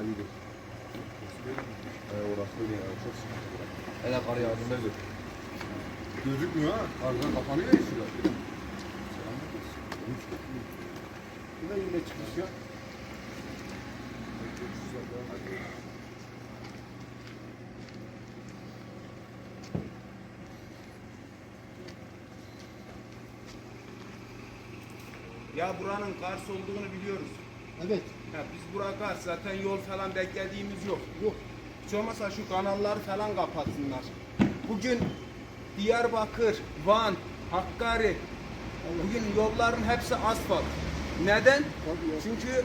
Halil'i. Ee, orası öyle ya. Çok sıkıntı. Hele kar yağdığında gör. Gözükmüyor ha. Kardan kapanıyor ya şurada. Bu da yine çıkış ya. Ya buranın Kars olduğunu biliyoruz. Evet. Ya biz buraya Kars zaten yol falan beklediğimiz yok. Yok. Hiç olmazsa şu kanalları falan kapatsınlar. Bugün Diyarbakır, Van, Hakkari, bugün yolların hepsi asfalt. Neden? Çünkü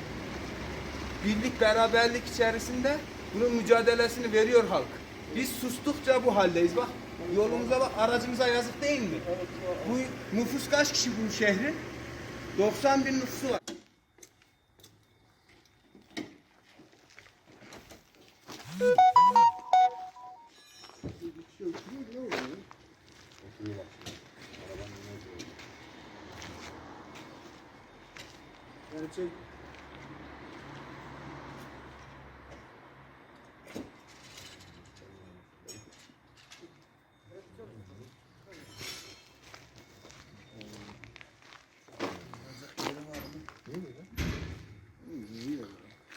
birlik beraberlik içerisinde bunun mücadelesini veriyor halk. Biz sustukça bu haldeyiz bak. Yolumuza bak, aracımıza yazık değil mi? Bu nüfus kaç kişi bu şehrin? 90 bin nüfusu var. Gerçek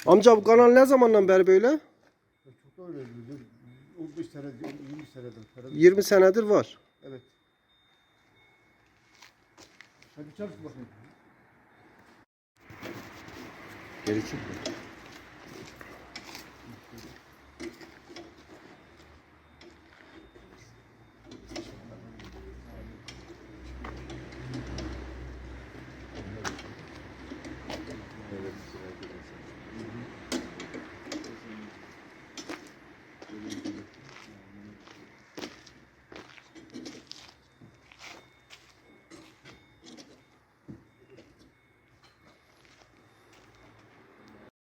Amca bu kanal ne zamandan beri böyle? Çok öyle. 15 sene, 20 senedir. falan. 20 senedir var. Evet. Hadi çalış bakayım. Geri çık.